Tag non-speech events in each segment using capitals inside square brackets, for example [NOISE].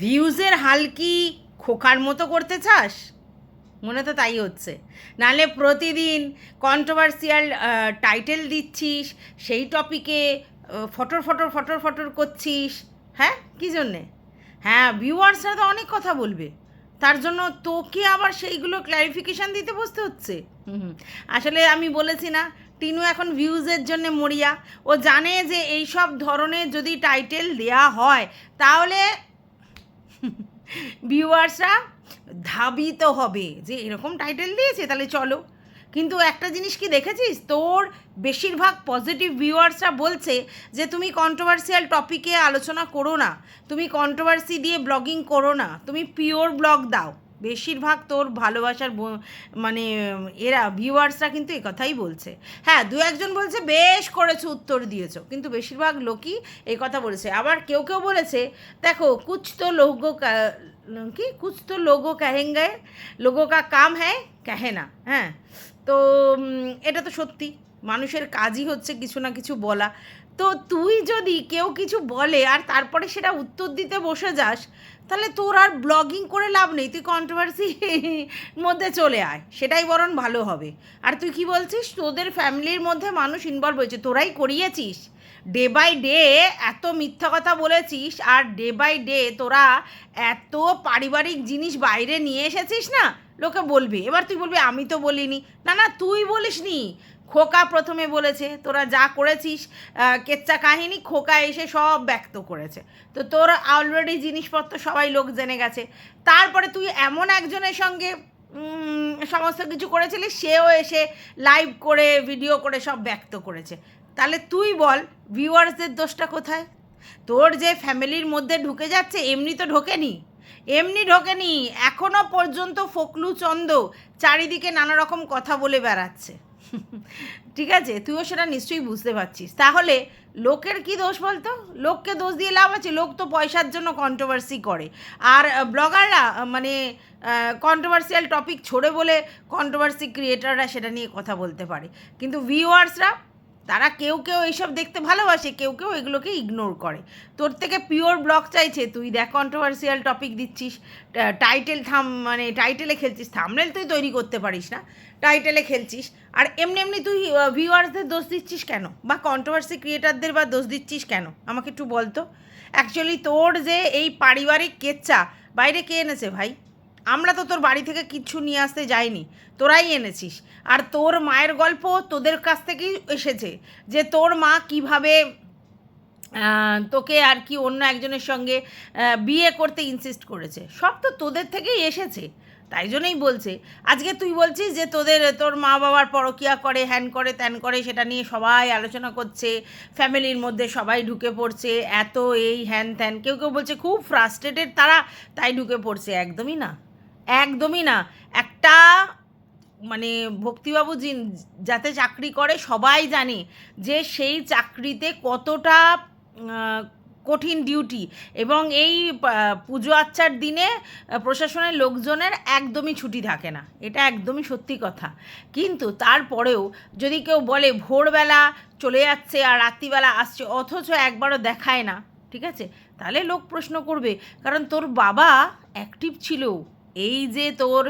ভিউজের হাল কি খোকার মতো করতে চাস? মনে তো তাই হচ্ছে। নালে প্রতিদিন কন্ট্রোভার্সিয়াল টাইটেল দিচ্ছিস, সেই টপিকে ফটর ফটর ফটর ফটর করছিস হ্যাঁ? কী জন্যে? হ্যাঁ ভিউয়ার্সরা তো অনেক কথা বলবে। তার জন্য তোকে আবার সেইগুলো ক্ল্যারিফিকেশান দিতে বসতে হচ্ছে। আসলে আমি বলেছি না, টিনু এখন ভিউজের জন্য মরিয়া। ও জানে যে এই সব ধরনের যদি টাইটেল দেয়া হয়, তাহলে ভিউয়ার্সরা ধাবিত হবে। যে এরকম টাইটেল দিয়েছে, তাহলে চলো। কিন্তু একটা জিনিস কি দেখেছিস? তোর বেশিরভাগ পজিটিভ ভিউয়ার্সরা বলছে যে, তুমি কন্ট্রোভার্সিয়াল টপিকে আলোচনা করো না। তুমি কন্ট্রোভার্সি দিয়ে ব্লগিং করো না। তুমি পিওর ব্লগ দাও। বেশিরভাগ তোর ভালোবাসার মানে এরা ভিউয়ার্সরা কিন্তু এ কথাই বলছে। হ্যাঁ দু একজন বলছে, বেশ করেছ, উত্তর দিয়েছ। কিন্তু বেশিরভাগ লোকই এই কথা বলেছে। আবার কেউ কেউ বলেছে, দেখো, কুছ তো লোগো কি কুছ তো লোগো কাহেঙ্গে লোগো কা কাম হ্যায়? কাহে না। হ্যাঁ তো এটা তো সত্যি। মানুষের কাজই হচ্ছে কিছু না কিছু বলা। তো তুই যদি কেউ কিছু বলে আর তারপরে সেটা উত্তর দিতে বসে যাস তাহলে তোর আর ব্লগিং করে লাভ নেই, তুই কন্ট্রোভার্সি [LAUGHS] মধ্যে চলে আয়, সেটাই বরং ভালো হবে। আর তুই কি বলছিস? তোদের ফ্যামিলির মধ্যে মানুষ ইনভলভ হয়েছে, তোরাই করিয়েছিস? ডে বাই ডে এত মিথ্যা কথা বলেছিস, আর ডে বাই ডে তোরা এত পারিবারিক জিনিস বাইরে নিয়ে এসেছিস না? লোকে বলবে, এবার তুই বলবি, আমি তো বলিনি। না না, তুই বলিসনি। খোকা প্রথমে বলেছে, তোরা যা করেছিস কেচ্চা কাহিনী, খোকা এসে সব ব্যক্ত করেছে। তো তোর অলরেডি জিনিসপত্র সবাই লোক জেনে গেছে। তারপরে তুই এমন একজনের সঙ্গে সমস্ত কিছু করেছিলিস, সেও এসে লাইভ করে ভিডিও করে সব ব্যক্ত করেছে। তাহলে তুই বল ভিউয়ার্সদের দোষটা কোথায়? তোর যে ফ্যামিলির মধ্যে ঢুকে যাচ্ছে, এমনি তো ঢোকেনি। এমনি ঢোকেনি, এখনও পর্যন্ত ফকলু চন্দ চারিদিকে নানা রকম কথা বলে বেড়াচ্ছে। ঠিক আছে, তুইও সেটা নিশ্চয়ই বুঝতে পারছিস। তাহলে লোকের কি দোষ বলতো? লোককে দোষ দিয়ে লাভ আছে, লোক তো পয়সার জন্য কন্ট্রোভার্সি করে। আর ব্লগাররা মানে কন্ট্রোভার্সিয়াল টপিক ছড়ে বলে কন্ট্রোভার্সি ক্রিয়েটাররা সেটা নিয়ে কথা বলতে পারে। কিন্তু ভিউয়ার্সরা তারা কেউ কেউ এইসব দেখতে ভালোবাসে, কেউ কেউ এগুলোকে ইগনোর করে। তোর থেকে পিওর ব্লগ চাইছে, তুই দেখ কন্ট্রোভার্সিয়াল টপিক দিচ্ছিস টাইটেল থাম মানে টাইটেলে খেলছিস থামলেল তুই তৈরি করতে পারিস না টাইটেলে খেলছিস। আর এমনি এমনি তুই ভিউয়ার্সদের দোষ দিচ্ছিস কেন? বা কন্ট্রোভার্সি ক্রিয়েটারদের বা দোষ দিচ্ছিস কেন? আমাকে একটু বলতো। অ্যাকচুয়ালি তোর যে এই পারিবারিক কেচ্চা বাইরে কে এনেছে ভাই? আমরা তো তোর বাড়ি থেকে কিচ্ছু নিয়ে আসতে যাইনি, তোরাই এনেছিস। আর তোর মায়ের গল্প তোদের কাছ থেকেই এসেছে যে তোর মা কীভাবে তোকে আর কি অন্য একজনের সঙ্গে বিয়ে করতে ইনসিস্ট করেছে। সব তো তোদের থেকেই এসেছে, তাই জন্যই বলছে। আজকে তুই বলছিস যে তোদের, তোর মা বাবার পরকিয়া করে, হ্যান করে, ত্যান করে, সেটা নিয়ে সবাই আলোচনা করছে, ফ্যামিলির মধ্যে সবাই ঢুকে পড়ছে, এত এই হ্যান ত্যান। কেউ কেউ বলছে খুব ফ্রাস্ট্রেটেড তারা তাই ঢুকে পড়ছে, একদমই না। একদমই না। একটা মানে ভক্তিবাবু জিন- যাতে চাকরি করে, সবাই জানে যে সেই চাকরিতে কতটা কঠিন ডিউটি এবং এই পুজো আচ্চার দিনে প্রশাসনের লোকজনের একদমই ছুটি থাকে না। এটা একদমই সত্যি কথা। কিন্তু তারপরেও যদি কেউ বলে, ভোরবেলা চলে যাচ্ছে আর রাত্রিবেলা আসছে, অথচ একবারও দেখায় না। ঠিক আছে? তাহলে লোক প্রশ্ন করবে, কারণ তোর বাবা অ্যাক্টিভ ছিল। এই যে তোর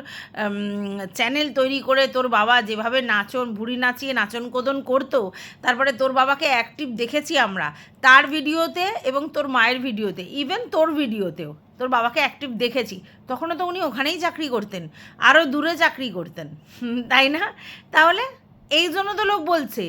চ্যানেল তৈরি করে তোর বাবা যেভাবে নাচন, ভুড়ি নাচিয়ে নাচন কোদন করতো, তারপরে তোর বাবাকে অ্যাক্টিভ দেখেছি আমরা তার ভিডিওতে এবং তোর মায়ের ভিডিওতে ইভেন তোর ভিডিওতেও তোর বাবাকে অ্যাক্টিভ দেখেছি। তখনও তো উনি ওখানেই চাকরি করতেন, আরও দূরে চাকরি করতেন। [LAUGHS] তাই না? তাহলে এই জন্য তো লোক বলছে,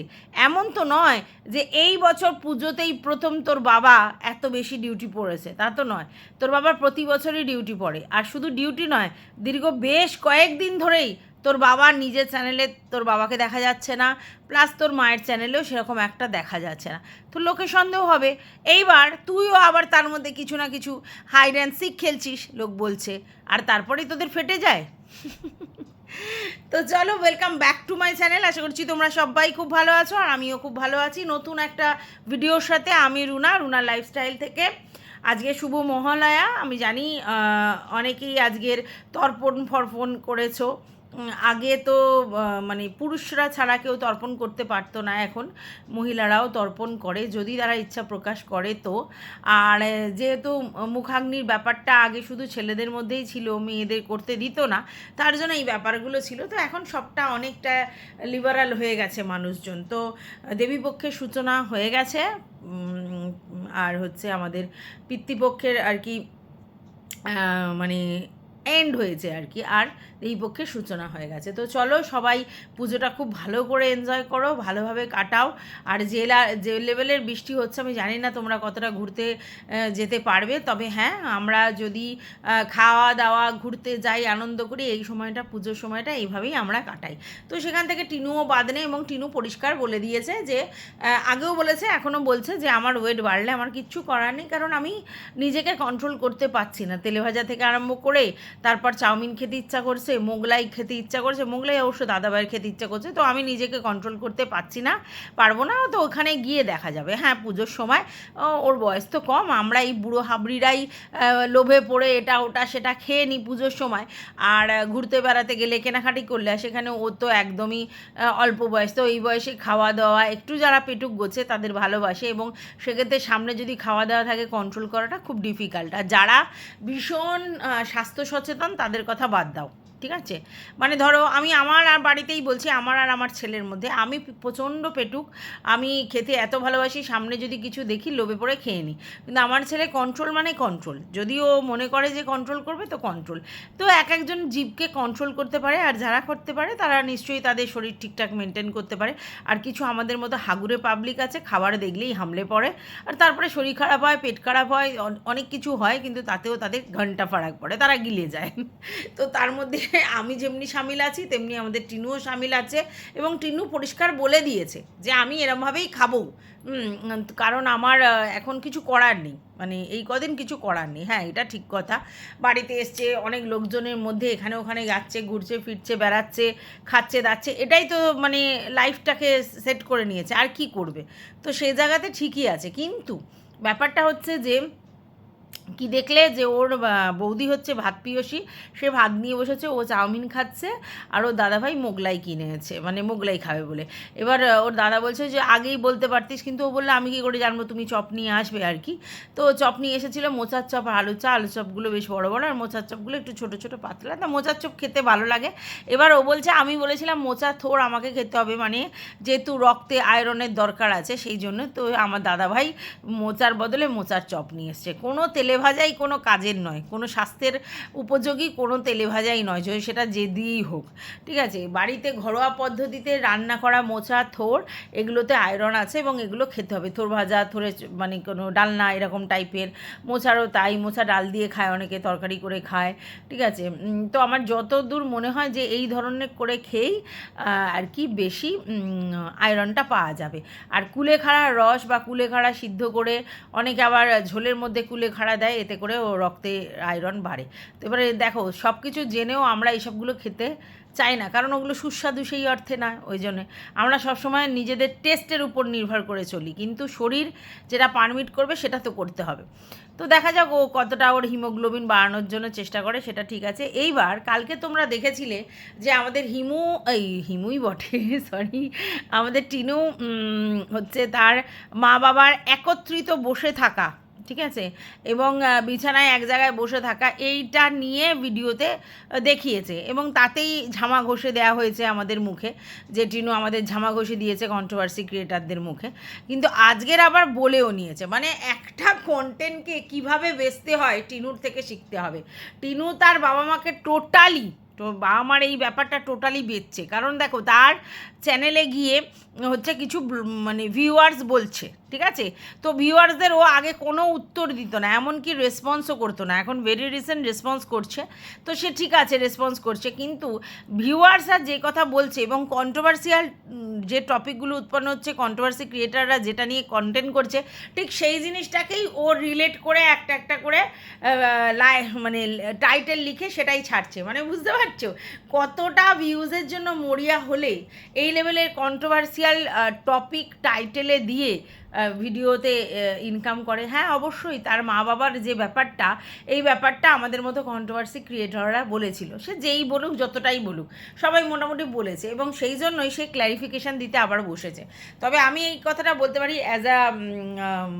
এমন তো নয় যে এই বছর পুজোতেই প্রথম তোর বাবা এত বেশি ডিউটি পড়েছে, তা তো নয়। তোর বাবার প্রতি বছরই ডিউটি পড়ে, আর শুধু ডিউটি নয়, দীর্ঘ বেশ কয়েকদিন ধরেই তোর বাবার নিজের চ্যানেলে তোর বাবাকে দেখা যাচ্ছে না প্লাস তোর মায়ের চ্যানেলেও সেরকম একটা দেখা যাচ্ছে না। তো লোকে সন্দেহ হবে। এইবার তুইও আবার তার মধ্যে কিছু না কিছু হাইড অ্যান্ড সিক খেলছিস, লোক বলছে, আর তারপরেই তোদের ফেটে যায়? [LAUGHS] তো চলো welcome back to my channel আশা করছি তোমরা সবাই খুব ভালো আছো আর আমিও খুব ভালো আছি। নতুন একটা ভিডিওর সাথে আমি রুনা রুনা লাইফস্টাইল থেকে। আজকে শুভ মহালয়া। আমি জানি অনেকেই আজকের তর্পণ ফর্পণ করেছ। আগে তো মানে পুরুষরা ছাড়া কেউ তর্পণ করতে পারতো না এখন। মহিলারাও তর্পণ করে, যদি তারা ইচ্ছা প্রকাশ করে তো। আর যেহেতু মুখাগ্নির ব্যাপারটা আগে শুধু ছেলেদের মধ্যেই ছিল, মেয়েদের করতে দিত না, তার জন্য এই ব্যাপারগুলো ছিল। তো এখন সবটা অনেকটা লিবারাল হয়ে গেছে মানুষজন। তো, দেবীপক্ষের সূচনা হয়ে গেছে। আর হচ্ছে আমাদের পিতৃপক্ষের আর কি মানে এন্ড হয়েছে আর কি, আর এই পক্ষে সূচনা হয়ে গেছে। তো চলো সবাই পুজোটা খুব ভালো করে এনজয় করো, ভালোভাবে কাটাও। আর জেলা যে লেভেলের বৃষ্টি হচ্ছে, আমি জানি না তোমরা কতটা ঘুরতে যেতে পারবে। তবে হ্যাঁ আমরা যদি খাওয়া দাওয়া ঘুরতে যাই, আনন্দ করি, এই সময়টা, পুজোর সময়টা, এইভাবেই আমরা কাটাই। তো সেখান থেকে টিনুও বাদ নেই এবং টিনু পরিষ্কার বলে দিয়েছে যে আগেও বলেছে, এখনও বলছে যে, আমার ওয়েট বাড়লে আমার কিচ্ছু করার নেই, কারণ আমি নিজেকে কন্ট্রোল করতে পারছি না। তেলে ভাজা থেকে আরম্ভ করে তারপর চাউমিন খেতে ইচ্ছা করছে, মোগলাই খেতে ইচ্ছা করছে, মোগলাই অবশ্য দাদাভাইয়ের খেতে ইচ্ছা করছে, তো আমি নিজেকে কন্ট্রোল করতে পারছি না, পারব না, তো ওখানে গিয়ে দেখা যাবে। হ্যাঁ পুজোর সময় ওর বয়স তো কম, আমরা এই বুড়ো হাবড়িরাই লোভে পড়ে এটা ওটা সেটা খেয়ে নিই পুজোর সময়। আর ঘুরতে বেড়াতে গেলে কেনাকাটি করলে সেখানে ও তো একদমই অল্প বয়স, তো এই বয়সে খাওয়া দাওয়া, একটু যারা পেটুক গোছে তাদের ভালোবাসে এবং সেক্ষেত্রে সামনে যদি খাওয়া দাওয়া থাকে কন্ট্রোল করাটা খুব ডিফিকাল্ট আর যারা ভীষণ স্বাস্থ্য সচেতন তাদের কথা বাদ দাও। ঠিক আছে? মানে ধরো আমি আমার আর বাড়িতেই বলছি, আমার আর আমার ছেলের মধ্যে। আমি প্রচণ্ড পেটুক, আমি খেতে এত ভালোবাসি, সামনে যদি কিছু দেখি লোভে পড়ে খেয়ে নিই। কিন্তু আমার ছেলে কন্ট্রোল মানে কন্ট্রোল যদি ও মনে করে যে কন্ট্রোল করবে, তো কন্ট্রোল তো এক একজন জীবকে কন্ট্রোল করতে পারে, আর যারা করতে পারে, তারা নিশ্চয়ই তাদের শরীর ঠিকঠাক মেনটেন করতে পারে। আর কিছু আমাদের মতো হাগুরে পাবলিক আছে, খাবার দেখলেই হামলে পড়ে। আর তারপরে শরীর খারাপ হয়, পেট খারাপ হয় অনেক কিছু হয়, কিন্তু তাতেও তাদের ঘণ্টা ফারাক পড়ে, তারা গিলে যায়। তো তার মধ্যে আমি যেমনি সামিল আছি, তেমনি আমাদের টিনুও সামিল আছে এবং টিনু পরিষ্কার বলে দিয়েছে যে আমি এরমভাবেই খাব। কারণ আমার এখন কিছু করার নেই। মানে এই কদিন কিছু করার নেই। হ্যাঁ এটা ঠিক কথা। বাড়িতে এসছে, অনেক লোকজনের মধ্যে এখানে ওখানে যাচ্ছে, ঘুরছে, ফিরছে, বেড়াচ্ছে, খাচ্ছে, দাচ্ছে। এটাই তো মানে লাইফটাকে সেট করে নিয়েছে। আর কি করবে? তো সেই জায়গাতে ঠিকই আছে। কিন্তু ব্যাপারটা হচ্ছে যে কি দেখলে যে ওর বৌদি হচ্ছে ভাত পিয়সী সে ভাত নিয়ে বসেছে, ও চাউমিন খাচ্ছে, আর ওর দাদাভাই মোগলাই কিনেছে মানে মোগলাই খাবে বলে। এবার ওর দাদা বলছে যে, আগেই বলতে পারতিস। কিন্তু ও বলল, আমি কি করে জানব? তুমি চপ নিয়ে আসবে আর কি? তো চপ নিয়ে এসেছিল, মোচার চপ আর আলু চা, আলু চপগুলো বেশ বড় বড়, আর মোচার চপগুলো একটু ছোটো ছোটো পাতলা। তা মোচার চপ খেতে ভালো লাগে। এবার ও বলছে, আমি বলেছিলাম, মোচা থোর আমাকে খেতে হবে মানে যেহেতু রক্তে আয়রনের দরকার আছে, সেই জন্য তো আমার দাদাভাই মোচার বদলে মোচার চপ নিয়ে এসছে। কোনো তেলে ভাজাই কোনো কাজের নয়, কোনো স্বাস্থ্যের উপযোগী কোনো তেলে ভাজাই নয় যদি সেটা যে দিয়েই হোক, ঠিক আছে? বাড়িতে ঘরোয়া পদ্ধতিতে রান্না করা মোচা, থোর, এগুলোতে আয়রন আছে এবং এগুলো খেতে হবে। থোর ভাজা, থোরে মানে কোনো ডালনা এরকম টাইপের, মোচারও তাই মোচা ডাল দিয়ে খায় অনেকে, তরকারি করে খায়, ঠিক আছে? তো আমার যত দূর মনে হয় যে এই ধরনের করে খেয়েই আর কি বেশি আয়রনটা পাওয়া যাবে। আর কুলেখাড়ার রস বা কুলেখাড়া সিদ্ধ করে অনেকে আবার ঝোলের মধ্যে কুলেখাড়া দেয়, এতে করে ও রক্তে আয়রন বাড়ে। তো এবারে দেখো সব কিছু জেনেও আমরা এইসবগুলো খেতে চাই না, কারণ ওগুলো সুস্বাদু সেই অর্থে না, ওই জন্যে। আমরা সবসময় নিজেদের টেস্টের উপর নির্ভর করে চলি, কিন্তু শরীর যেটা পারমিট করবে সেটা তো করতে হবে। তো দেখা যাক ও কতটা ওর হিমোগ্লোবিন বাড়ানোর জন্য চেষ্টা করে, সেটা ঠিক আছে। এইবার কালকে তোমরা দেখেছিলে যে আমাদের হিমু, এই হিমুই বটে [LAUGHS] সরি আমাদের টিনু হচ্ছে তার মা বাবার একত্রিত বসে থাকা ঠিক আছে? এবং বিছানায় এক জায়গায় বসে থাকা এইটা নিয়ে ভিডিওতে দেখিয়েছে। এবং তাতেই ঝামা ঘষে দেওয়া হয়েছে আমাদের মুখে, যে টিনু আমাদের ঝামা ঘষে দিয়েছে কন্ট্রোভার্সি ক্রিয়েটারদের মুখে। কিন্তু আজকের আবার বলেও নিয়েছে। মানে একটা কন্টেন্টকে কীভাবে বেচতে হয় টিনুর থেকে শিখতে হবে। টিনু তার বাবা মাকে টোটালি তো বাবা মার এই ব্যাপারটা টোটালি বেচছে। কারণ দেখো, তার চ্যানেলে গিয়ে হচ্ছে কিছু মানে ভিউয়ার্স বলছে, ঠিক আছে? তো ভিউয়ার্সদের ও আগে কোনো উত্তর দিত না, এমনকি রেসপন্সও করতো না। এখন ভেরি রিসেন্ট রেসপন্স করছে, তো সে ঠিক আছে রেসপন্স করছে। কিন্তু ভিউয়ার্সরা যে কথা বলছে এবং কন্ট্রোভার্সিয়াল যে টপিকগুলো উৎপন্ন হচ্ছে কন্ট্রোভার্সি ক্রিয়েটাররা যেটা নিয়ে কন্টেন্ট করছে, ঠিক সেই জিনিসটাকেই ও রিলেট করে একটা একটা করে লাই মানে টাইটেল লিখে সেটাই ছাড়ছে। মানে বুঝতে পারছ? কতটা ভিউজের জন্য মরিয়া হলে এই লেভেলের কন্ট্রোভার্সিয়াল টপিক টাইটেলে দিয়ে ভিডিওতে ইনকাম করে। হ্যাঁ অবশ্যই তার মা বাবার যে ব্যাপারটা, এই ব্যাপারটা আমাদের মতো কন্ট্রোভার্সি ক্রিয়েটররা বলেছিল। সে যেই বলুক, যতটাই বলুক, সবাই মোটামুটি বলেছে এবং সেই জন্যই সে ক্ল্যারিফিকেশান দিতে আবার বসেছে। তবে আমি এই কথাটা বলতে পারি অ্যাজ আ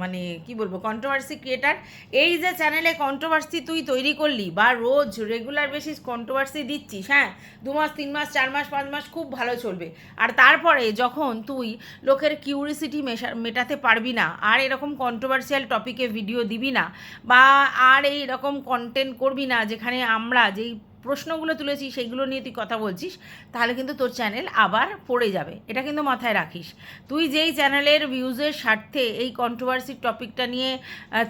মানে কি বলব কন্ট্রোভার্সি ক্রিয়েটার এই যে চ্যানেলে কন্ট্রোভার্সি তুই তৈরি করলি বা রোজ রেগুলার বেসিস কন্ট্রোভার্সি দিচ্ছিস হ্যাঁ দু মাস, তিন মাস, চার মাস, পাঁচ মাস, খুব ভালো চলবে। আর তারপরে যখন তুই লোকের কিউরিসিটি মেশা, মেটাতে পারবি না। আর এরকম কন্ট্রোভার্সিয়াল টপিকে ভিডিও দিবি না। বা আর এই রকম কন্টেন্ট করবি না যেখানে আমরা যেই প্রশ্নগুলো তুলেছি সেইগুলো নিয়ে তুই কথা বলছিস, তাহলে কিন্তু তোর চ্যানেল আবার পড়ে যাবে। এটা কিন্তু মাথায় রাখিস। তুই যেই চ্যানেলের ভিউজের স্বার্থে এই কন্ট্রোভার্সির টপিকটা নিয়ে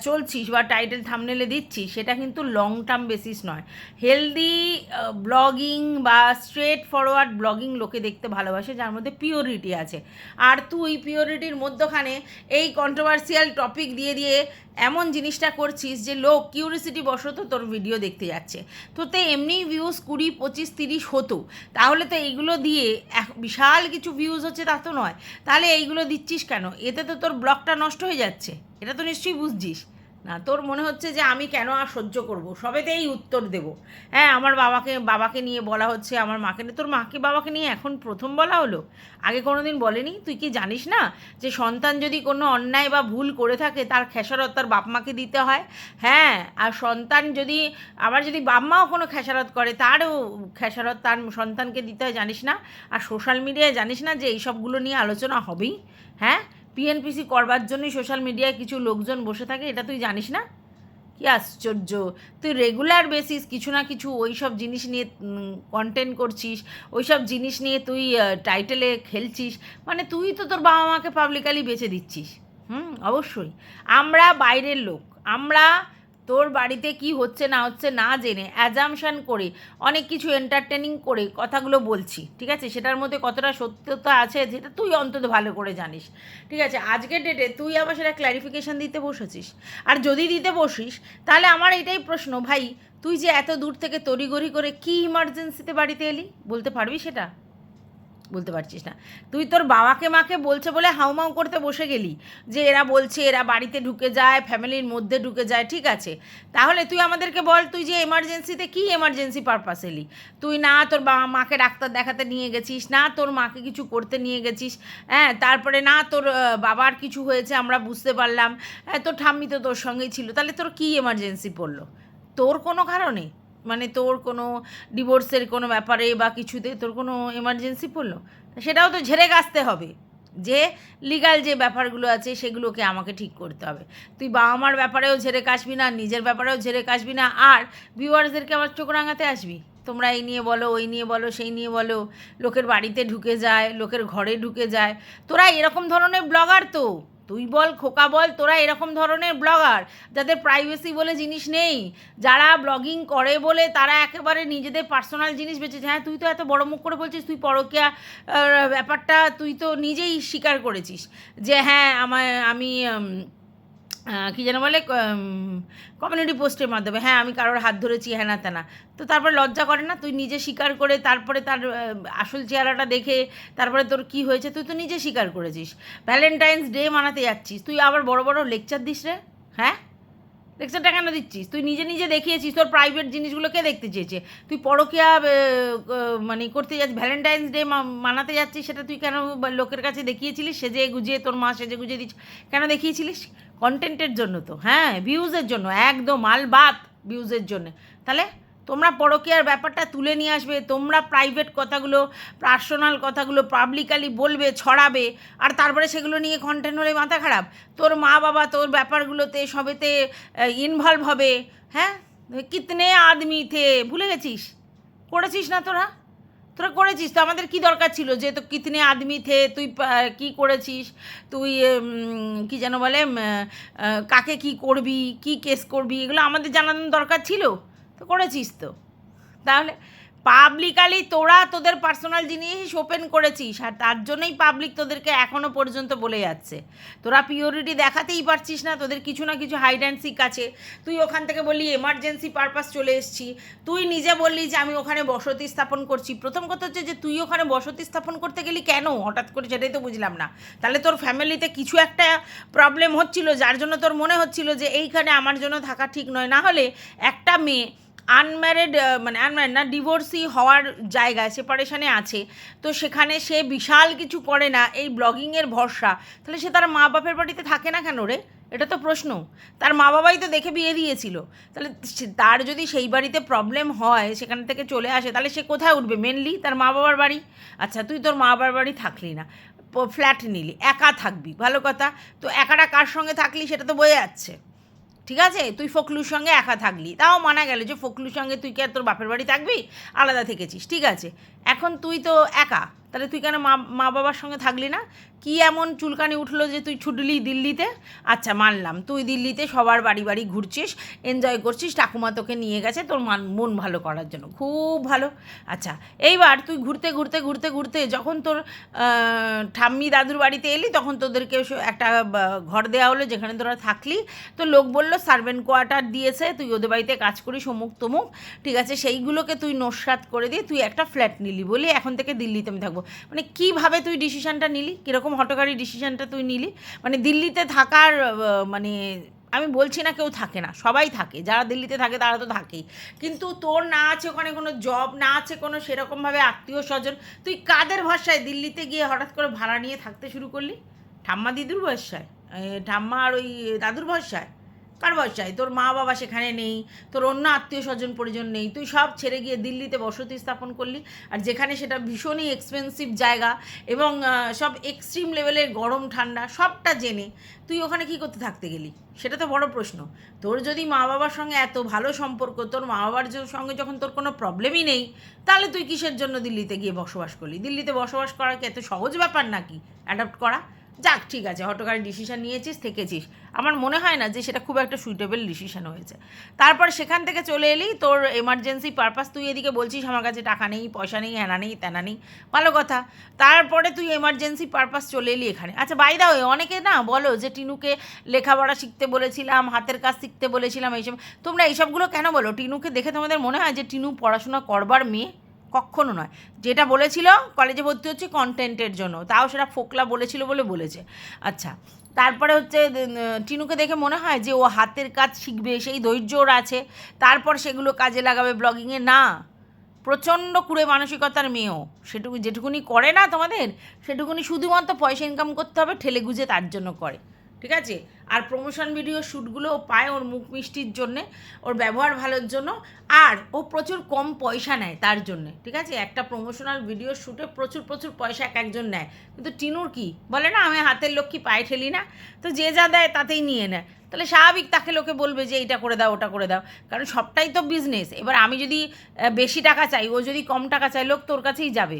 চলছিস বা টাইটেল থামনেলে দিচ্ছিস, সেটা কিন্তু লং টার্ম বেসিস নয়। হেলদি ব্লগিং বা স্ট্রেট ফরওয়ার্ড ব্লগিং লোকে দেখতে ভালোবাসে, যার মধ্যে পিওরিটি আছে। আর তুই পিওরিটির মধ্যখানে এই কন্ট্রোভার্সিয়াল টপিক দিয়ে দিয়ে এমন জিনিসটা করছিস যে লোক কিউরিসিটি বশত তোর ভিডিও দেখতে যাচ্ছে। তো তোতে এমনি ভিউজ কুড়ি, পঁচিশ, তিরিশ হতো। তাহলে তো এইগুলো দিয়ে এক বিশাল কিছু ভিউজ হচ্ছে তা তো নয়। তাহলে এইগুলো দিচ্ছিস কেন? এতে তো তোর ব্লগটা নষ্ট হয়ে যাচ্ছে। এটা তো নিশ্চয়ই বুঝছিস। না, তোর মনে হচ্ছে যে আমি কেন আর সহ্য করব? সবেতেই উত্তর দেব। হ্যাঁ আমার বাবাকে বাবাকে নিয়ে বলা হচ্ছে, আমার মাকে নিয়ে। তোর মাকে, বাবাকে নিয়ে এখন প্রথম বলা হলো? আগে কোনো দিন বলেনি? তুই কি জানিস না যে সন্তান যদি কোনো অন্যায় বা ভুল করে থাকে, তার খেসারত তার বাপ মাকে দিতে হয়? হ্যাঁ আর সন্তান যদি, আবার যদি বাপ মাও কোনো খেসারত করে, তারও খেসারত তার সন্তানকে দিতে হয়, জানিস না? আর সোশ্যাল মিডিয়ায় জানিস না যে এইসবগুলো নিয়ে আলোচনা হবেই? হ্যাঁ পিএনপিসি করবার জন্যই সোশ্যাল মিডিয়ায় কিছু লোকজন বসে থাকে, এটা তুই জানিস না? কি আশ্চর্য! তুই রেগুলার বেসিস কিছু না কিছু ওই সব জিনিস নিয়ে কন্টেন্ট করছিস ওই সব জিনিস নিয়ে তুই টাইটেলে খেলছিস মানে তুই তো তোর বাবা মাকে পাবলিকালি বেছে দিচ্ছিস। হুম, অবশ্যই। আমরা বাইরের লোক, আমরা তোর বাড়িতে কি হচ্ছে না হচ্ছে না জেনে অ্যাজামশান করে, অনেক কিছু এন্টারটেনিং করে কথাগুলো বলছি, ঠিক আছে? সেটার মধ্যে কতটা সত্যতা আছে যেটা তুই অন্তত ভালো করে জানিস, ঠিক আছে? আজকের ডেটে তুই আবার সেটা ক্ল্যারিফিকেশান দিতে বসেছিস। আর যদি দিতে বসিস, তাহলে আমার এটাই প্রশ্ন, ভাই, তুই যে এত দূর থেকে তড়িগড়ি করে কি ইমার্জেন্সিতে বাড়িতে এলি? বলতে পারবি সেটা? বলতে পারছিস না। তুই তোর বাবাকে মাকে বলছে বলে হাউমাউ করতে বসে গেলি যে এরা বলছে এরা বাড়িতে ঢুকে যায়, ফ্যামিলির মধ্যে ঢুকে যায়, ঠিক আছে। তাহলে তুই আমাদেরকে বল, তুই যে এমার্জেন্সিতে কি এমার্জেন্সি পারপাস এলি? তুই না তোর বাবা মাকে ডাক্তার দেখাতে নিয়ে গেছিস, না তোর মাকে কিছু করতে নিয়ে গেছিস হ্যাঁ তারপরে না তোর বাবার কিছু হয়েছে, আমরা বুঝতে পারলাম হ্যাঁ তোর ঠাম্মি তো তোর সঙ্গেই ছিল, তাহলে তোর কি এমার্জেন্সি পড়ল? তোর কোনো কারণে? মানে তোর কোনো ডিভোর্সের কোনো ব্যাপারে বা কিছুতে তোর কোনো এমার্জেন্সি পড়ল? সেটাও তো ঝেড়ে কাচতে হবে। যে লিগাল যে ব্যাপারগুলো আছে, সেগুলোকে আমাকে ঠিক করতে হবে। তুই বাবা মার ব্যাপারেও ঝেড়ে কাশবি না, নিজের ব্যাপারেও ঝেড়ে কাশবি না, আর ভিউয়ার্সদেরকে আমার চোখ রাঙাতে আসবি। তোমরা এই নিয়ে বলো, ওই নিয়ে বলো, সেই নিয়ে বলো, লোকের বাড়িতে ঢুকে যায়, লোকের ঘরে ঢুকে যায়। তোরা এরকম ধরনের ব্লগার তো। তুই বল, খোকা বল, তোরা এরকম ধরনের ব্লগার যাদের প্রাইভেসি বলে জিনিস নেই। যারা ব্লগিং করে বলে তারা একেবারে নিজেদের পার্সোনাল জিনিস বেঁচেছে হ্যাঁ তুই তো এত বড় মুখ করে বলছিস, তুই পরকিয়া ব্যাপারটা তুই তো নিজেই স্বীকার করেছিস। যে হ্যাঁ আমার আমি কী যেন বলে কমিউনিটি পোস্টের মাধ্যমে। হ্যাঁ আমি কারোর হাত ধরেছি হ্যাঁ না তা তারপরে লজ্জা করে না, তুই নিজে স্বীকার করে তারপরে তার আসল চেহারাটা দেখে তারপরে তোর কি হয়েছে, তুই তো নিজে স্বীকার করেছিস। ভ্যালেন্টাইন্স ডে মানাতে যাচ্ছিস। তুই আবার বড় বড় লেকচার দিস রে হ্যাঁ? লেকচারটা কেন দিচ্ছিস? তুই নিজে নিজে দেখিয়েছিস, তোর প্রাইভেট জিনিসগুলো কে দেখতে চেয়েছে? তুই পরকিয়া মানে করতে যাচ্ছিস ভ্যালেন্টাইন্স ডে মানাতে যাচ্ছিস, সেটা তুই কেন লোকের কাছে দেখিয়েছিলিস? সেজে গুজিয়ে তোর মা সেজে গুজিয়ে দিচ্ছিস কেন দেখিয়েছিলিস? কন্টেন্টের জন্য তো হ্যাঁ ভিউজের জন্য, একদম, আলবাত ভিউজের জন্য। তাহলে তোমরা পরকীয়ার ব্যাপারটা তুলে নিয়ে আসবে, তোমরা প্রাইভেট কথাগুলো পার্সোনাল কথাগুলো পাবলিকালি বলবে, ছড়াবে, আর তারপরে সেগুলো নিয়ে কন্টেন্ট হলে মাথা খারাপ। তোর মা বাবা, তোর ব্যাপারগুলোতে সবেতে ইনভলভ হবে হ্যাঁ? কিতনে আদমি থে ভুলে গেছিস? করেছিস না তোরা? তোরা করেছিস? তো আমাদের কি দরকার ছিল? যে তো কিতনে আদমি থে, তুই কি করেছিস? তুই কি যেন বলে কাকে কি করবি? কি কেস করবি? এগুলো আমাদের জানানোর দরকার ছিল। তো করেছিস তো। তাহলে পাবলিকালি তোরা তোদের পার্সোনাল জিনিস ওপেন করেছিস, আর তার জন্যই পাবলিক তোদেরকে এখনও পর্যন্ত বলে যাচ্ছে। তোরা পিওরিটি দেখাতেই পারছিস না, তোদের কিছু না কিছু হাইড অ্যান্ড সিক আছে। তুই ওখান থেকে বললি এমার্জেন্সি পারপাস চলে এসেছি। তুই নিজে বললি যে, আমি ওখানে বসতি স্থাপন করছি। প্রথম কথা হচ্ছে যে, তুই ওখানে বসতি স্থাপন করতে গেলি কেন? হঠাৎ করে সেটাই তো বুঝলাম না। তাহলে তোর ফ্যামিলিতে কিছু একটা প্রবলেম হচ্ছিল, যার জন্য তোর মনে হচ্ছিল যে, এইখানে আমার জন্য থাকা ঠিক নয়। না হলে একটা মেয়ে আনম্যারিড মানে আনম্যারিড না ডিভোর্সি হওয়ার জায়গায় সেপারেশনে আছে। তো সেখানে সে বিশাল কিছু করে না, এই ব্লগিংয়ের ভরসা। তাহলে সে তার মা বাপের বাড়িতে থাকে না কেন রে? এটা তো প্রশ্ন। তার মা বাবাই তো দেখে বিয়ে দিয়েছিল। তাহলে তার যদি সেই বাড়িতে প্রবলেম হয়, সেখান থেকে চলে আসে, তাহলে সে কোথায় উঠবে? মেনলি তার মা বাবার বাড়ি? আচ্ছা তুই তোর মা বাবার বাড়ি থাকলি না। ফ্ল্যাট নিলি, একা থাকবি, ভালো কথা। তো একাটা কার সঙ্গে থাকলি, সেটা তো বোঝা যাচ্ছে। ঠিক আছে? তুই ফকলুর সঙ্গে একা থাকলি। তাও মানা গেল যে ফকলুর সঙ্গে তুই কি আর তোর বাপের বাড়ি থাকবি? আলাদা থেকেছিস, ঠিক আছে? এখন তুই তো একা, তাহলে তুই কেন মা মা বাবার সঙ্গে থাকলি না? কি এমন চুলকানি উঠল যে তুই ছুটলি দিল্লিতে? আচ্ছা মানলাম। তুই দিল্লিতে সবার বাড়ি বাড়ি ঘুরছিস এনজয় করছিস, ঠাকুমা তোকে নিয়ে গেছে, তোর মান, মন ভালো করার জন্য। খুব ভালো। আচ্ছা এইবার তুই ঘুরতে ঘুরতে ঘুরতে ঘুরতে যখন তোর ঠাম্মি দাদুর বাড়িতে এলি, তখন তোদেরকে একটা ঘর দেওয়া হলো যেখানে তোরা থাকলি। তো লোক বলল সার্ভেন্ট কোয়ার্টার দিয়েছে, তুই ওদের বাড়িতে কাজ করিস, অমুক, তমুক। ঠিক আছে, সেইগুলোকে তুই নস্বাত করে দিয়ে তুই একটা ফ্ল্যাট নিলি বলি এখন থেকে দিল্লিতে আমি থাকব। মানে কীভাবে তুই ডিসিশনটা নিলি? কীরকম হটকারি ডিসিশানটা তুই নিলি। মানে দিল্লিতে থাকার মানে আমি বলছি না কেউ থাকে না, সবাই থাকে। যারা দিল্লিতে থাকে তারা তো থাকেই। কিন্তু তোর না আছে ওখানে কোনো জব না আছে কোনো সেরকমভাবে আত্মীয় স্বজন, তুই কাদের ভরসায় দিল্লিতে গিয়ে হঠাৎ করে ভাড়া নিয়ে থাকতে শুরু করলি? ঠাম্মা দিদুর ভরসায়? ঠাম্মা আর ওই দাদুর ভরসায়? কার ভরসায় তোর মা বাবা সেখানে নেই, তোর অন্য আত্মীয় স্বজন পরিজন নেই, তুই সব ছেড়ে গিয়ে দিল্লিতে বসতি স্থাপন করলি, আর যেখানে সেটা ভীষণই এক্সপেন্সিভ জায়গা এবং সব এক্সট্রিম লেভেলের গরম, ঠান্ডা, সবটা জেনে তুই ওখানে কি করতে থাকতে গেলি? সেটা তো বড় প্রশ্ন। তোর যদি মা বাবার সঙ্গে এত ভালো সম্পর্ক, তোর মা বাবার সঙ্গে যখন তোর কোনো প্রবলেমই নেই, তাহলে তুই কিসের জন্য দিল্লিতে গিয়ে বসবাস করলি? দিল্লিতে বসবাস করা কি এত সহজ ব্যাপার নাকি? অ্যাডাপ্ট করা? যাক, ঠিক আছে, হটকারি ডিসিশন নিয়েছিস, থেকেছিস। আমার মনে হয় না যে সেটা খুব একটা সুইটেবল ডিসিশন হয়েছে। তারপর সেখান থেকে চলে এলি, তোর এমার্জেন্সি পারপাস তুই এদিকে বলছিস আমার কাছে টাকা নেই, পয়সা নেই, হ্যানা নেই, তেনা নেই, ভালো কথা। তারপরে তুই এমার্জেন্সি পারপাস চলে এলি এখানে। আচ্ছা বাই দা অনেকে না বলো যে টিনুকে লেখাপড়া শিখতে বলেছিলাম, হাতের কাজ শিখতে বলেছিলাম, এইসব। তোমরা এইসবগুলো কেন বলো? টিনুকে দেখে তোমাদের মনে হয় যে টিনু পড়াশোনা করবার মেয়ে? কখনো নয়। যেটা বলেছিল কলেজে ভর্তি হচ্ছে কন্টেন্টের জন্য। তাও সেটা ফোকলা বলেছিল বলে বলেছে। আচ্ছা তারপরে হচ্ছে টিনুকে দেখে মনে হয় যে ও হাতের কাজ শিখবে, সেই ধৈর্য ওর আছে। তারপর সেগুলো কাজে লাগাবে ব্লগিংয়ে না। প্রচণ্ড কুড়ে মানসিকতার মেয়েও। সেটুকু, যেটুকুনি করে না তোমাদের, সেটুকুনি শুধুমাত্র পয়সা ইনকাম করতে হবে, ঠেলে গুজে তার জন্য করে। ঠিক আছে? আর প্রমোশন ভিডিও শ্যুটগুলো ও পায় ওর মুখ মিষ্টির জন্যে, ওর ব্যবহার ভালোর জন্য, আর ও প্রচুর কম পয়সা নেয় তার জন্যে, ঠিক আছে? একটা প্রমোশনাল ভিডিও শ্যুটে প্রচুর প্রচুর পয়সা এক একজন নেয়। কিন্তু টিনুর কি? বলে, না, আমি হাতের লক্ষ্মী পায়ে ঠেলি না। তো যে যা দেয় তাতেই নিয়ে নেয়। তাহলে স্বাভাবিক তাকে লোকে বলবে যে, এইটা করে দাও, ওটা করে দাও। কারণ সবটাই তো বিজনেস এবার আমি যদি বেশি টাকা চাই, ও যদি কম টাকা চাই লোক তোর কাছেই যাবে।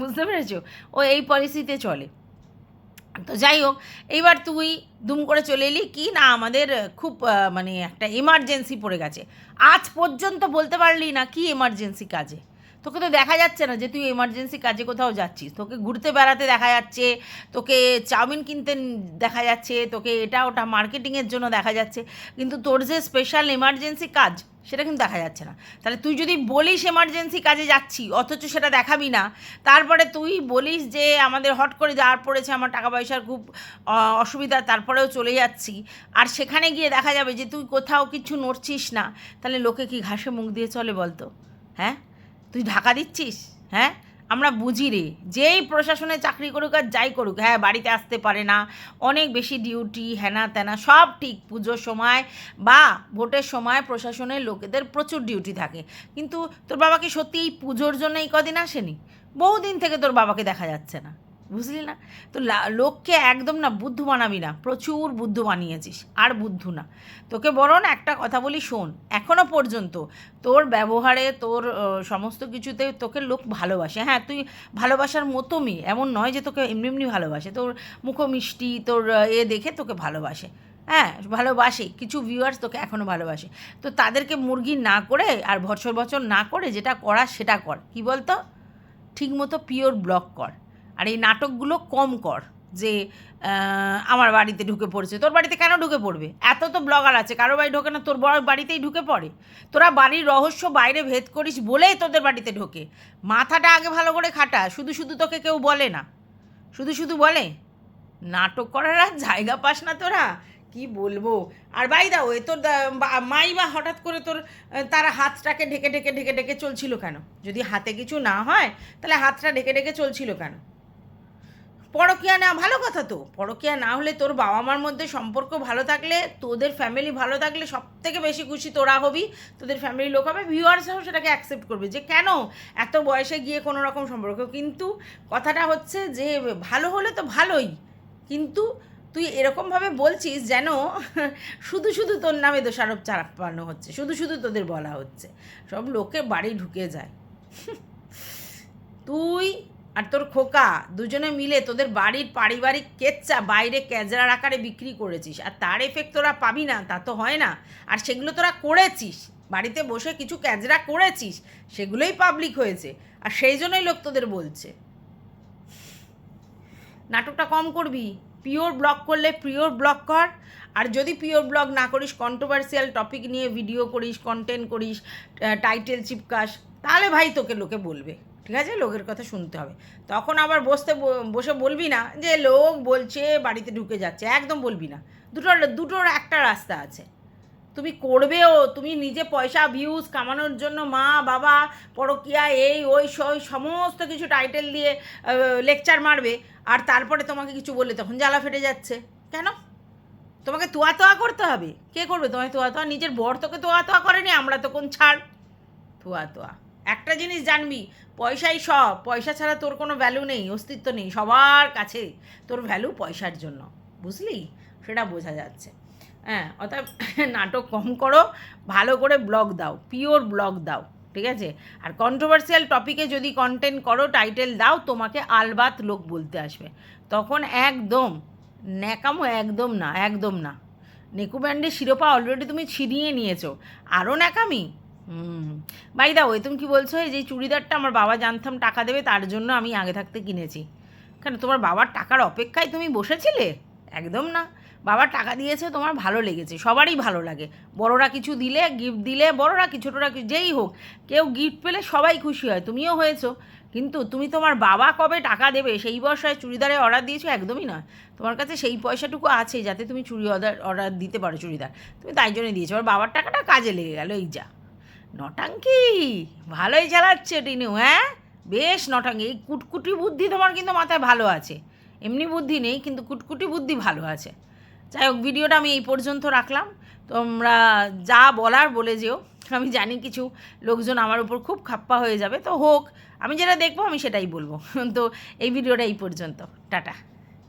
বুঝতে পেরেছ? ও এই পলিসিতে চলে। তো যাই হোক, এইবার তুই দুম করে চলে এলি কি না আমাদের খুব মানে একটা এমার্জেন্সি পড়ে গেছে। আজ পর্যন্ত বলতে পারলি না কি এমার্জেন্সি কাজে? তোকে তো দেখা যাচ্ছে না যে তুই এমার্জেন্সি কাজে কোথাও যাচ্ছিস। তোকে ঘুরতে বেড়াতে দেখা যাচ্ছে, তোকে চাউমিন কিনতে দেখা যাচ্ছে, তোকে এটা ওটা মার্কেটিংয়ের জন্য দেখা যাচ্ছে। কিন্তু তোর যে স্পেশাল এমার্জেন্সি কাজ, সেটা কিন্তু দেখা যাচ্ছে না। তাহলে তুই যদি বলিস এমার্জেন্সি কাজে যাচ্ছি, অথচ সেটা দেখাবি না, তারপরে তুই বলিস যে আমাদের হট করে যাওয়ার পড়েছে, আমার টাকা পয়সার খুব অসুবিধা, তারপরেও চলে যাচ্ছি। আর সেখানে গিয়ে দেখা যাবে যে তুই কোথাও কিছু নড়ছিস না, তাহলে লোকে কি ঘাসে মুখ দিয়ে চলে বলতো? হ্যাঁ? তুই ঢাকা দিচ্ছিস? হ্যাঁ? আমরা বুঝি রে। যেই প্রশাসনে চাকরি করুক আর যাই করুক হ্যাঁ বাড়িতে আসতে পারে না, অনেক বেশি ডিউটি হেনা তেনা, সব ঠিক। পুজোর সময় বা ভোটের সময় প্রশাসনের লোকেদের প্রচুর ডিউটি থাকে। কিন্তু তোর বাবাকে সত্যি এই পুজোর জন্য এই কদিন আসেনি? বহুদিন থেকে তোর বাবাকে দেখা যাচ্ছে না। বুঝলি না? তো লোককে একদম না বুদ্ধ বানাবি না। প্রচুর বুদ্ধ বানিয়েছিস, আর বুদ্ধ না। তোকে বরং একটা কথা বলি শোন, এখনও পর্যন্ত তোর ব্যবহারে, তোর সমস্ত কিছুতে তোকে লোক ভালোবাসে। হ্যাঁ তুই ভালোবাসার মতো মেয়ে, এমন নয় যে তোকে এমনি এমনি ভালোবাসে। তোর মুখ মিষ্টি তোর এ দেখে তোকে ভালোবাসে। হ্যাঁ ভালোবাসে, কিছু ভিউয়ার্স তোকে এখনও ভালোবাসে। তো তাদেরকে মুরগি না করে আর বছর বছর না করে যেটা করার সেটা কর। কি বলতো? ঠিকমতো পিওর ব্লক কর। আর এই নাটকগুলো কম কর যে আমার বাড়িতে ঢুকে পড়েছে। তোর বাড়িতে কেন ঢুকে পড়বে? এত তো ব্লগার আছে, কারও বাড়ি ঢোকে না, তোর বড় বাড়িতেই ঢুকে পড়ে। তোরা বাড়ির রহস্য বাইরে ভেদ করিস বলেই তোদের বাড়িতে ঢোকে। মাথাটা আগে ভালো করে খাটা, শুধু শুধু তোকে কেউ বলে না। শুধু শুধু বলে, নাটক করার আর জায়গা পাস না তোরা, কি বলব? আর বাই দা ওয়ে তোর মাই বা হঠাৎ করে তোর তারা হাতটাকে ঢেকে ঢেকে ঢেকে ঢেকে চলছিল কেন? যদি হাতে কিছু না হয়, তাহলে হাতটা ঢেকে ঢেকে চলছিল কেন? পরকিয়া না, ভালো কথা তো। পরকিয়া না হলে তোর বাবা মার মধ্যে সম্পর্ক ভালো থাকলে, তোদের ফ্যামিলি ভালো থাকলে সব থেকে বেশি খুশি তোরা হবি, তোদের ফ্যামিলির লোক হবে ভিউয়ার্সরাও সেটাকে অ্যাকসেপ্ট করবে যে কেন এত বয়সে গিয়ে কোনো রকম সম্পর্ক? কিন্তু কথাটা হচ্ছে যে ভালো হলে তো ভালোই, কিন্তু তুই এরকমভাবে বলছিস যেন শুধু শুধু তোর নামে দোষারোপ চাপানো হচ্ছে, শুধু শুধু তোদের বলা হচ্ছে। সব লোকে বাড়ি ঢুকে যায়। তুই আর তোর খোকা, দুজনে মিলে তোদের বাড়ির পারিবারিক কেচ্চা বাইরে ক্যাজরার আকারে বিক্রি করেছিস। আর তার এফেক্ট তোরা পাবি না, তা তো হয় না। আর সেগুলো তোরা করেছিস। বাড়িতে বসে কিছু ক্যাজরা করেছিস, সেগুলোই পাবলিক হয়েছে। আর সেই জন্যই লোক তোদের বলছে। নাটকটা কম করবি। পিওর ব্লগ করলে পিওর ব্লগ কর। আর যদি পিওর ব্লগ না করিস কন্ট্রোভার্সিয়াল টপিক নিয়ে ভিডিও করিস কন্টেন্ট করিস টাইটেল চিপকাস, তাহলে ভাই তোকে লোকে বলবে। ঠিক আছে? লোকের কথা শুনতে হবে। তখন আবার বসতে বসে বলবি না যে লোক বলছে বাড়িতে ঢুকে যাচ্ছে, একদম বলবি না। দুটোর দুটোর একটা রাস্তা আছে। তুমি করবেও, তুমি নিজে পয়সা ভিউজ কামানোর জন্য মা, বাবা, পরকিয়া, এই, ওই, সই, সমস্ত কিছু টাইটেল দিয়ে লেকচার মারবে, আর তারপরে তোমাকে কিছু বললে তখন জ্বালা ফেটে যাচ্ছে। কেন? তোমাকে তোয়া তোয়া করতে হবে। কে করবে? তোমায় তোয়া তোয়া, নিজের বর তোকে তোয়া তোয়া করেনি, আমরা তো কোন ছাড়। তোয়া তোয়া। একটা জিনিস জানবি, পয়সাই সব। পয়সা ছাড়া তোর কোনো ভ্যালু নেই, অস্তিত্ব নেই, সবার কাছে তোর ভ্যালু পয়সার জন্য। বুঝলি? সেটা বোঝা যাচ্ছে। হ্যাঁ অর্থাৎ [LAUGHS] নাটক কম করো, ভালো করে ব্লগ দাও পিওর ব্লগ দাও, ঠিক আছে? আর কন্ট্রোভার্সিয়াল টপিকে যদি কন্টেন্ট করো টাইটেল দাও, তোমাকে আলবাত লোক বলতে আসবে। তখন একদম ন্যাকামো একদম না একদম না। নেকু ব্যান্ডের শিরোপা অলরেডি তুমি ছিনিয়ে নিয়েছো। আরও ন্যাকামি? হুম। বাই দা ওই তুমি কি বলছো, এই যে চুড়িদারটা আমার বাবা জানতাম টাকা দেবে, তার জন্য আমি আগে থাকতে কিনেছি। কেন, তোমার বাবার টাকার অপেক্ষায় তুমি বসেছিলে? একদম না। বাবা টাকা দিয়েছে, তোমার ভালো লেগেছে, সবারই ভালো লাগে। বড়রা কিছু দিলে গিফট দিলে, বড়রা কি, ছোটরা যেই হোক, কেউ গিফট পেলে সবাই খুশি হয়, তুমিও হয়েছো। কিন্তু তুমি তোমার বাবা কবে টাকা দেবে, সেই বর্ষায় চুড়িদারে অর্ডার দিয়েছ, একদমই নয়। তোমার কাছে সেই পয়সাটুকু আছে, যাতে তুমি চুড়ি অর্ডার অর্ডার দিতে পারো চুড়িদার। তুমি তাই জন্য দিয়েছ আর বাবার টাকাটা কাজে লেগে গেল, এই যা। নটাঙ্কি? ভালোই চালাচ্ছে টিনু হ্যাঁ? বেশ নটাঙ্কি। এই কুটকুটি বুদ্ধি তোমার কিন্তু মাথায় ভালো আছে। এমনি বুদ্ধি নেই, কিন্তু কুটকুটি বুদ্ধি ভালো আছে। যাই হোক, ভিডিওটা আমি এই পর্যন্ত রাখলাম। তোমরা যা বলার বলে যেও। আমি জানি কিছু লোকজন আমার উপর খুব খাপ্পা হয়ে যাবে। তো হোক, আমি যেটা দেখব, আমি সেটাই বলব। [LAUGHS] তো এই ভিডিওটা এই পর্যন্ত। টাটা।